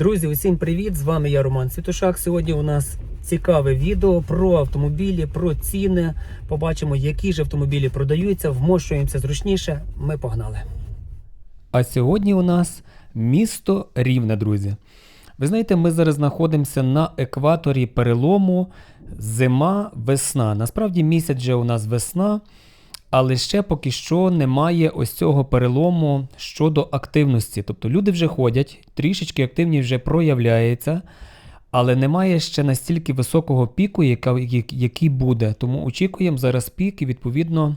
Друзі, усім привіт! З вами я Роман Світушак. Сьогодні у нас цікаве відео про автомобілі, про ціни. Побачимо, які ж автомобілі продаються, вмощуємося зручніше. Ми погнали. А сьогодні у нас місто Рівне, друзі. Ви знаєте, ми зараз знаходимося на екваторі перелому зима, весна. Насправді місяць вже у нас весна. Але ще поки що немає ось цього перелому щодо активності. Тобто люди вже ходять, трішечки активність вже проявляється, але немає ще настільки високого піку, який буде. Тому очікуємо зараз пік і відповідно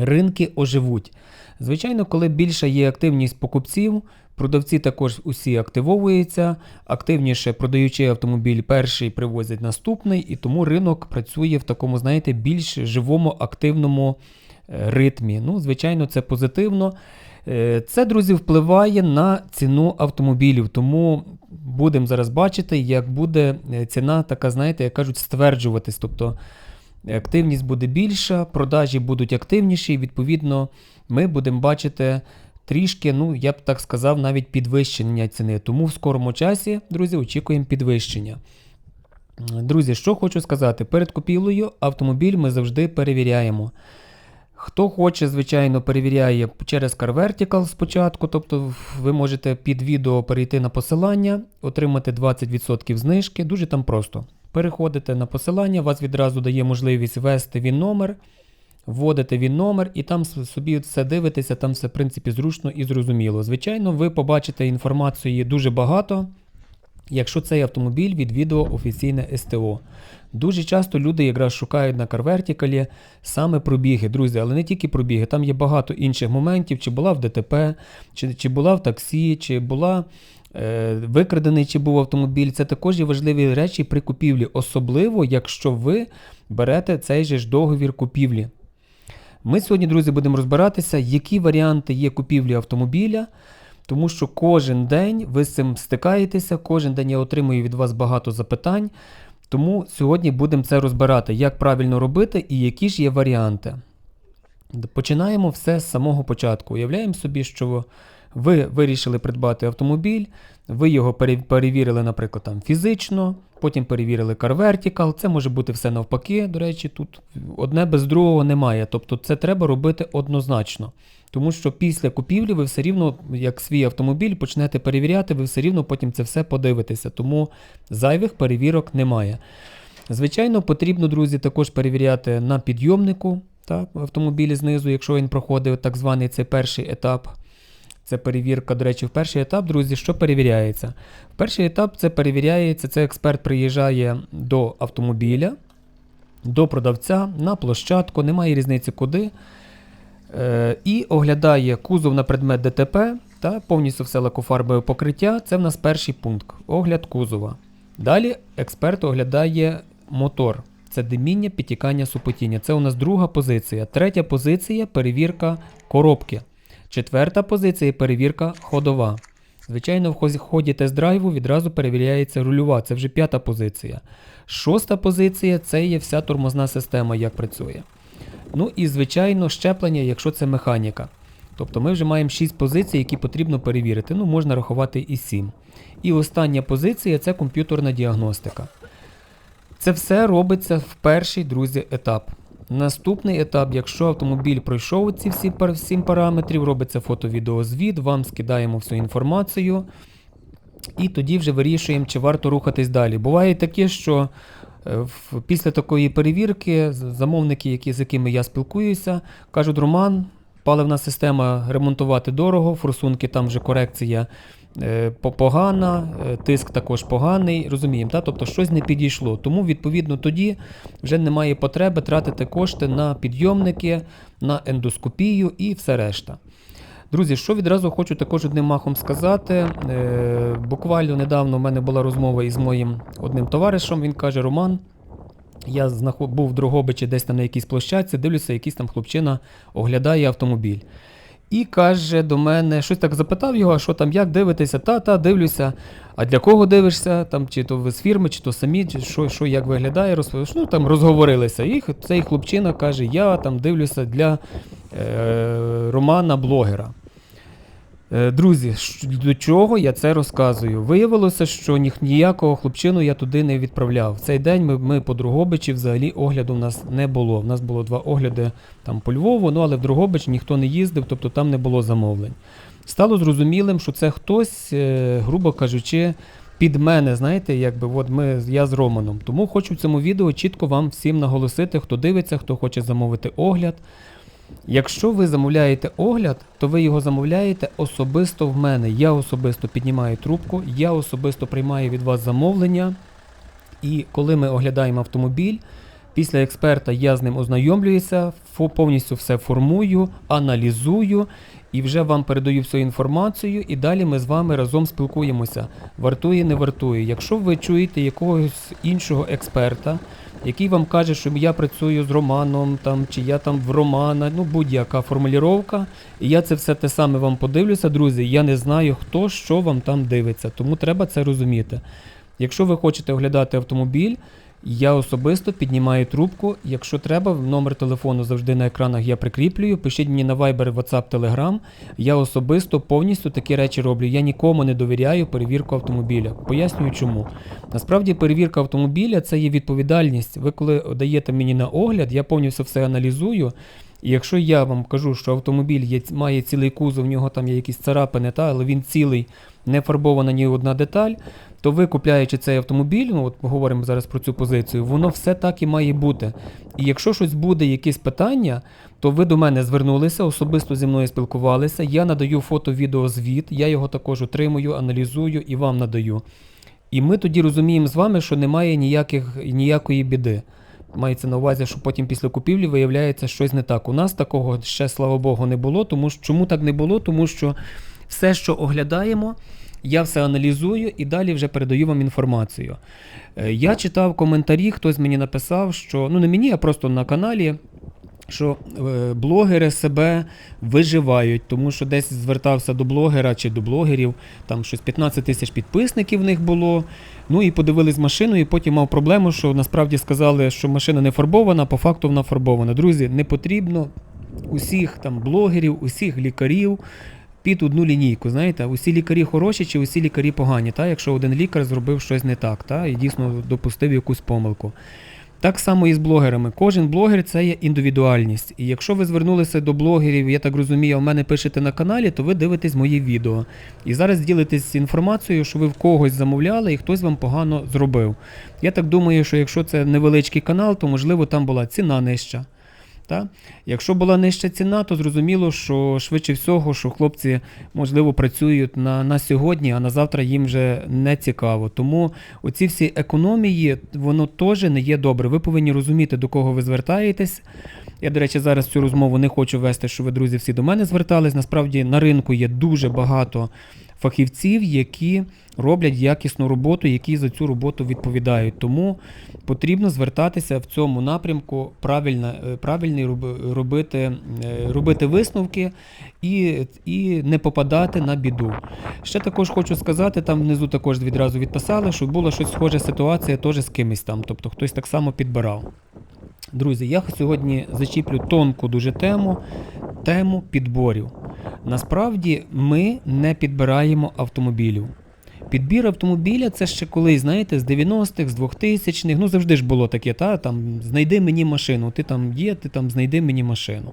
ринки оживуть. Звичайно, коли більша є активність покупців, продавці також усі активовуються, активніше продаючи автомобіль перший, привозять наступний, і тому ринок працює в такому, знаєте, більш живому, активному е, ритмі. Ну, звичайно, це позитивно. Е, Це, друзі, впливає на ціну автомобілів, тому будемо зараз бачити, як буде е, ціна така, знаєте, як кажуть, стверджуватись. Тобто активність буде більша, продажі будуть активніші, і відповідно ми будемо бачити трішки, ну я б так сказав, навіть підвищення ціни. Тому в скорому часі, друзі, очікуємо підвищення. Друзі, що хочу сказати, перед купівлею автомобіль ми завжди перевіряємо. Хто хоче, звичайно, перевіряє через Car Vertical спочатку, тобто ви можете під відео перейти на посилання, отримати 20% знижки. Дуже там просто. Переходите на посилання, вас відразу дає можливість ввести він номер, вводите він номер і там собі все дивитеся, там все в принципі зручно і зрозуміло. Звичайно, ви побачите інформації дуже багато, якщо цей автомобіль відвідував офіційне СТО. Дуже часто люди якраз шукають на CarVertical саме пробіги, друзі, але не тільки пробіги, там є багато інших моментів, чи була в ДТП, чи, чи була в таксі, чи була е, викрадений, чи був автомобіль. Це також є важливі речі при купівлі, особливо якщо ви берете цей же ж договір купівлі. Ми сьогодні, друзі, будемо розбиратися, які варіанти є купівлі автомобіля, тому що кожен день ви з цим стикаєтеся, кожен день я отримую від вас багато запитань. Тому сьогодні будемо це розбирати, як правильно робити і які ж є варіанти. Починаємо все з самого початку. Уявляємо собі, що ви вирішили придбати автомобіль, ви його перевірили, наприклад, там, фізично, потім перевірили Car Vertical. Це може бути все навпаки. До речі, тут одне без другого немає. Тобто це треба робити однозначно. Тому що після купівлі ви все рівно, як свій автомобіль, почнете перевіряти, ви все рівно потім це все подивитеся. Тому зайвих перевірок немає. Звичайно, потрібно, друзі, також перевіряти на підйомнику так, автомобілі знизу, якщо він проходив так званий цей перший етап. Це перевірка, до речі, в перший етап, друзі, що перевіряється? В перший етап це перевіряється, це експерт приїжджає до автомобіля, до продавця на площадку, немає різниці куди. Е, і оглядає кузов на предмет ДТП та повністю все лакофарбове покриття. Це в нас перший пункт огляд кузова. Далі експерт оглядає мотор. Це диміння, підтікання, супотіння. Це у нас друга позиція. Третя позиція перевірка коробки. Четверта позиція перевірка ходова. Звичайно, в ході тест-драйву відразу перевіряється рульова. Це вже п'ята позиція. Шоста позиція це є вся тормозна система, як працює. Ну і, звичайно, щеплення, якщо це механіка. Тобто ми вже маємо 6 позицій, які потрібно перевірити. Ну, можна рахувати і 7. І остання позиція це комп'ютерна діагностика. Це все робиться в перший, друзі, етап. Наступний етап, якщо автомобіль пройшов ці всі пар- 7 параметрів, робиться фото-відеозвіт, вам скидаємо всю інформацію. І тоді вже вирішуємо, чи варто рухатись далі. Буває таке, що е, після такої перевірки замовники, які, з якими я спілкуюся, кажуть, Роман, паливна система ремонтувати дорого, форсунки там вже корекція погана, е, тиск також поганий. Розуміємо, та? тобто щось не підійшло. Тому, відповідно, тоді вже немає потреби тратити кошти на підйомники, на ендоскопію і все решта. Друзі, що відразу хочу також одним махом сказати. Е, буквально недавно в мене була розмова із моїм одним товаришем. Він каже: Роман, я був в Дрогобичі десь там на якійсь площадці, дивлюся, якийсь там хлопчина оглядає автомобіль. І каже до мене, щось так запитав його, що там, як дивитися? Та, та, дивлюся. А для кого дивишся? Там, чи то ви з фірми, чи то самі, чи що, що як виглядає, розповів. Ну там розговорилися. І цей хлопчина каже: я там дивлюся для е, романа блогера. Е, Друзі, до чого я це розказую? Виявилося, що ніякого хлопчину я туди не відправляв. В цей день ми, ми по Другобичі взагалі огляду в нас не було. У нас було два огляди там по Львову, ну але в Другобич ніхто не їздив, тобто там не було замовлень. Стало зрозумілим, що це хтось, е, грубо кажучи, під мене, знаєте, якби от ми, я з Романом. Тому хочу в цьому відео чітко вам всім наголосити, хто дивиться, хто хоче замовити огляд. Якщо ви замовляєте огляд, то ви його замовляєте особисто в мене. Я особисто піднімаю трубку, я особисто приймаю від вас замовлення. І коли ми оглядаємо автомобіль, після експерта я з ним ознайомлююся, повністю все формую, аналізую і вже вам передаю всю інформацію, і далі ми з вами разом спілкуємося. Вартує, не вартує. Якщо ви чуєте якогось іншого експерта, який вам каже, що я працюю з Романом, там, чи я там в Романа, ну будь-яка формулювання, і я це все те саме вам подивлюся, друзі. Я не знаю, хто що вам там дивиться, тому треба це розуміти. Якщо ви хочете оглядати автомобіль, я особисто піднімаю трубку. Якщо треба, номер телефону завжди на екранах я прикріплюю. Пишіть мені на Viber, WhatsApp, Telegram. Я особисто повністю такі речі роблю. Я нікому не довіряю перевірку автомобіля. Пояснюю чому. Насправді перевірка автомобіля це є відповідальність. Ви коли даєте мені на огляд, я повністю все аналізую. І якщо я вам кажу, що автомобіль є, має цілий кузов, в нього там є якісь царапини, та, але він цілий, не фарбована ні одна деталь, то ви купляючи цей автомобіль, ну от ми говоримо зараз про цю позицію, воно все так і має бути. І якщо щось буде, якісь питання, то ви до мене звернулися, особисто зі мною спілкувалися. Я надаю фото-відеозвіт, я його також отримую, аналізую і вам надаю. І ми тоді розуміємо з вами, що немає ніяких, ніякої біди. Мається на увазі, що потім після купівлі виявляється щось не так. У нас такого ще, слава Богу, не було. Тому що чому так не було? Тому що все, що оглядаємо, я все аналізую і далі вже передаю вам інформацію. Е, Я читав коментарі, хтось мені написав, що ну не мені, а просто на каналі. Що е, блогери себе виживають, тому що десь звертався до блогера чи до блогерів, там щось 15 тисяч підписників в них було. Ну і подивились машину, і потім мав проблему, що насправді сказали, що машина не фарбована, по факту вона фарбована. Друзі, не потрібно усіх там блогерів, усіх лікарів під одну лінійку. Знаєте, усі лікарі хороші чи усі лікарі погані, та? якщо один лікар зробив щось не так, та? і дійсно допустив якусь помилку. Так само і з блогерами. Кожен блогер це є індивідуальність. І якщо ви звернулися до блогерів, я так розумію, в мене пишете на каналі, то ви дивитесь мої відео. І зараз ділитесь інформацією, що ви в когось замовляли і хтось вам погано зробив. Я так думаю, що якщо це невеличкий канал, то можливо там була ціна нижча. Та? Якщо була нижча ціна, то зрозуміло, що швидше всього, що хлопці, можливо, працюють на, на сьогодні, а на завтра їм вже не цікаво. Тому оці всі економії, воно теж не є добре. Ви повинні розуміти, до кого ви звертаєтесь. Я, до речі, зараз цю розмову не хочу вести, що ви, друзі, всі до мене звертались. Насправді на ринку є дуже багато фахівців, які роблять якісну роботу, які за цю роботу відповідають. Тому потрібно звертатися в цьому напрямку, правильно, е, правильний роб- робити, е, робити висновки і, і не попадати на біду. Ще також хочу сказати, там внизу також відразу відписали, що була щось схожа ситуація теж з кимось там, тобто хтось так само підбирав. Друзі, я сьогодні зачіплю тонку дуже тему, тему підборів. Насправді ми не підбираємо автомобілів. Підбір автомобіля це ще колись, знаєте, з 90-х, з 2000-х, ну завжди ж було таке, та там знайди мені машину, ти там є, ти там знайди мені машину.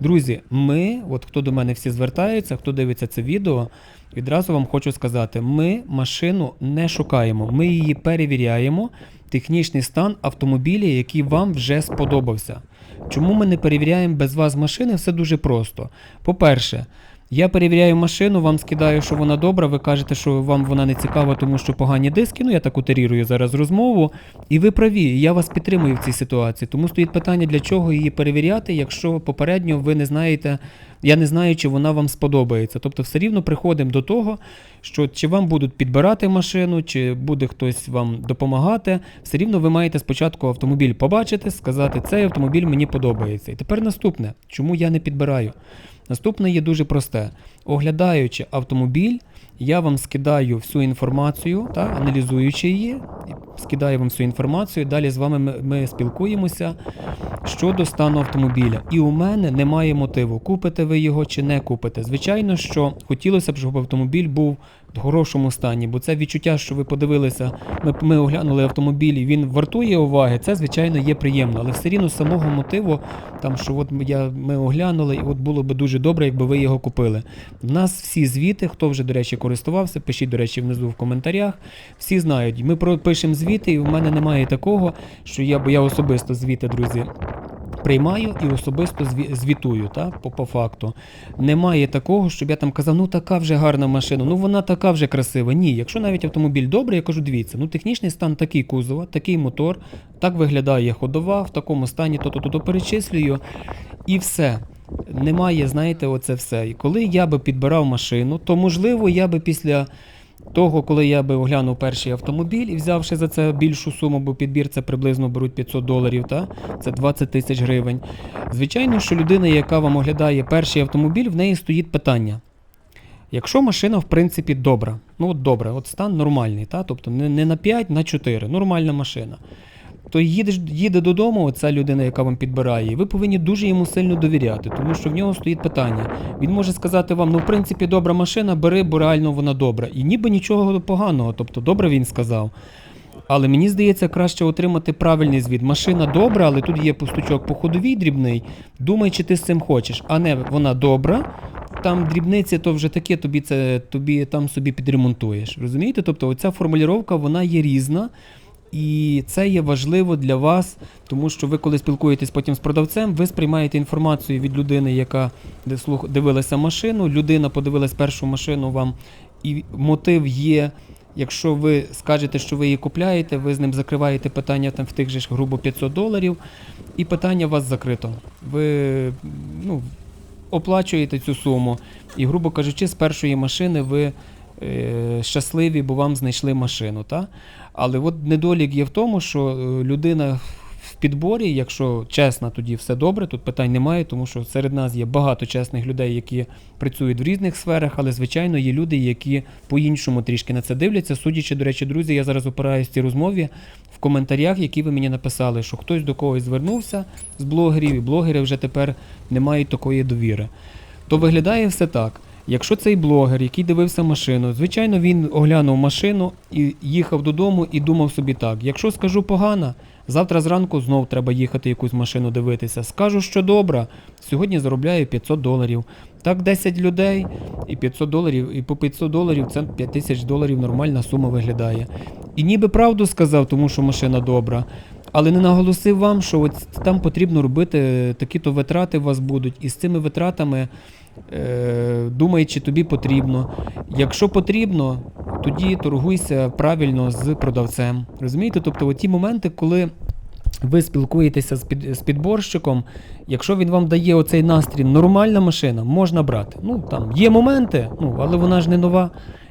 Друзі, ми, от хто до мене всі звертаються, хто дивиться це відео, відразу вам хочу сказати: ми машину не шукаємо, ми її перевіряємо, технічний стан автомобіля, який вам вже сподобався. Чому ми не перевіряємо без вас машини? Все дуже просто. По-перше, я перевіряю машину, вам скидаю, що вона добра. Ви кажете, що вам вона не цікава, тому що погані диски. Ну я так утерірую зараз розмову. І ви праві, я вас підтримую в цій ситуації. Тому стоїть питання, для чого її перевіряти, якщо попередньо ви не знаєте, я не знаю, чи вона вам сподобається. Тобто, все рівно приходимо до того, що чи вам будуть підбирати машину, чи буде хтось вам допомагати. Все рівно ви маєте спочатку автомобіль побачити, сказати, цей автомобіль мені подобається. І тепер наступне, чому я не підбираю? Наступне є дуже просте. Оглядаючи автомобіль, я вам скидаю всю інформацію, та, аналізуючи її, скидаю вам всю інформацію. Далі з вами ми, ми спілкуємося, щодо стану автомобіля. І у мене немає мотиву, купите ви його чи не купите. Звичайно, що хотілося б, щоб автомобіль був в хорошому стані, бо це відчуття, що ви подивилися, ми, ми оглянули автомобіль, і він вартує уваги. Це звичайно є приємно, але все рівно самого мотиву, там що от я ми оглянули, і от було би дуже добре, якби ви його купили. Нас всі звіти, хто вже, до речі, користувався, пишіть, до речі, внизу в коментарях. Всі знають, ми пишемо звіти, і в мене немає такого, що я, бо я особисто звіти, друзі. Приймаю і особисто звітую, так, по, по факту. Немає такого, щоб я там казав, ну така вже гарна машина, ну вона така вже красива. Ні, якщо навіть автомобіль добрий, я кажу, дивіться, ну технічний стан такий кузова, такий мотор, так виглядає ходова, в такому стані, то-то, то-то перечислюю, і все. Немає, знаєте, оце все. І коли я би підбирав машину, то можливо я би після того, коли я би оглянув перший автомобіль і взявши за це більшу суму, бо підбір це приблизно беруть 500 доларів, та? це 20 тисяч гривень. Звичайно, що людина, яка вам оглядає перший автомобіль, в неї стоїть питання. Якщо машина, в принципі, добра, ну от добре, от стан нормальний, та? тобто не, не на 5, на 4, нормальна машина. То їдеш, їде додому, оця людина, яка вам підбирає, і ви повинні дуже йому сильно довіряти, тому що в нього стоїть питання. Він може сказати вам, ну в принципі, добра машина, бери, бо реально вона добра. І ніби нічого поганого, тобто добре він сказав. Але мені здається, краще отримати правильний звіт. Машина добра, але тут є пустучок по ходовій дрібний. Думай, чи ти з цим хочеш. А не вона добра, там дрібниці, то вже таке, тобі це тобі там собі підремонтуєш. Розумієте? Тобто оця формулювання вона є різна. І це є важливо для вас, тому що ви, коли спілкуєтесь потім з продавцем, ви сприймаєте інформацію від людини, яка дивилася машину. Людина подивилась першу машину вам, і мотив є. Якщо ви скажете, що ви її купляєте, ви з ним закриваєте питання там в тих же ж грубо 500 доларів, і питання у вас закрито. Ви ну, оплачуєте цю суму, і, грубо кажучи, з першої машини ви е, щасливі, бо вам знайшли машину. Та? Але от недолік є в тому, що е, людина в підборі, якщо чесна, тоді все добре, тут питань немає, тому що серед нас є багато чесних людей, які працюють в різних сферах, але звичайно є люди, які по-іншому трішки на це дивляться. Судячи, до речі, друзі, я зараз опираюсь в цій розмові в коментарях, які ви мені написали, що хтось до когось звернувся з блогерів, і блогери вже тепер не мають такої довіри. То виглядає все так. Якщо цей блогер, який дивився машину, звичайно, він оглянув машину і їхав додому і думав собі так: якщо скажу погано, завтра зранку знов треба їхати якусь машину дивитися. Скажу, що добра, сьогодні заробляю 500 доларів. Так 10 людей і 500 доларів, і по 500 доларів це 5 тисяч доларів нормальна сума виглядає. І ніби правду сказав, тому що машина добра. Але не наголосив вам, що от там потрібно робити такі-то витрати у вас будуть, і з цими витратами е, думай, чи тобі потрібно. Якщо потрібно, тоді торгуйся правильно з продавцем. Розумієте? Тобто, ті моменти, коли ви спілкуєтеся з, під, з підборщиком, якщо він вам дає оцей настрій, нормальна машина, можна брати. Ну там є моменти, ну але вона ж не нова.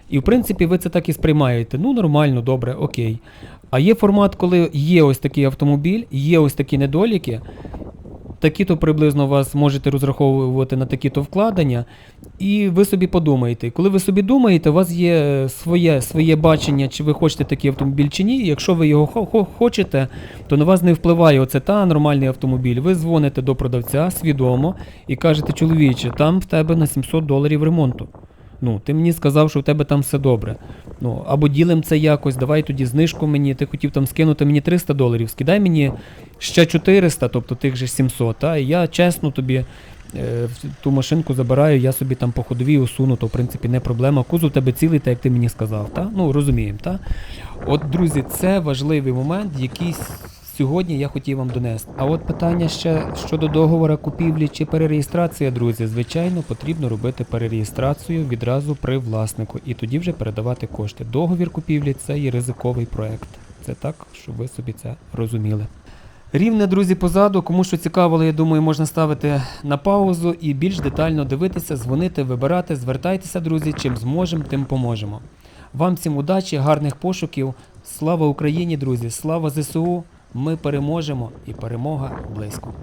І в принципі ви це так і сприймаєте. Ну, нормально, добре, окей. А є формат, коли є ось такий автомобіль, є ось такі недоліки. Такі-то приблизно вас можете розраховувати на такі-то вкладення, і ви собі подумаєте. Коли ви собі думаєте, у вас є своє, своє бачення, чи ви хочете такий автомобіль чи ні. Якщо ви його хо- хо- хочете, то на вас не впливає оце та нормальний автомобіль. Ви дзвоните до продавця свідомо і кажете, чоловіче, там в тебе на 700 доларів ремонту. Ну, ти мені сказав, що в тебе там все добре. Ну, або ділим це якось, давай тоді знижку мені, ти хотів там скинути мені 300 доларів, скидай мені ще 400, тобто тих же 700, та, і я чесно тобі е, ту машинку забираю, я собі там по ходовій усуну, то в принципі не проблема. Кузов тебе цілий, так як ти мені сказав. Та? Ну, розуміємо, та? От, друзі, це важливий момент, який с- сьогодні я хотів вам донести. А от питання ще щодо договору купівлі чи перереєстрація, друзі, звичайно, потрібно робити перереєстрацію відразу при власнику і тоді вже передавати кошти. Договір купівлі це є ризиковий проект. Це так, щоб ви собі це розуміли. Рівне, друзі, позаду. Кому що цікаво, я думаю, можна ставити на паузу і більш детально дивитися, дзвонити, вибирати. Звертайтеся, друзі, чим зможемо, тим поможемо. Вам всім удачі, гарних пошуків. Слава Україні, друзі! Слава ЗСУ! Ми переможемо і перемога близько.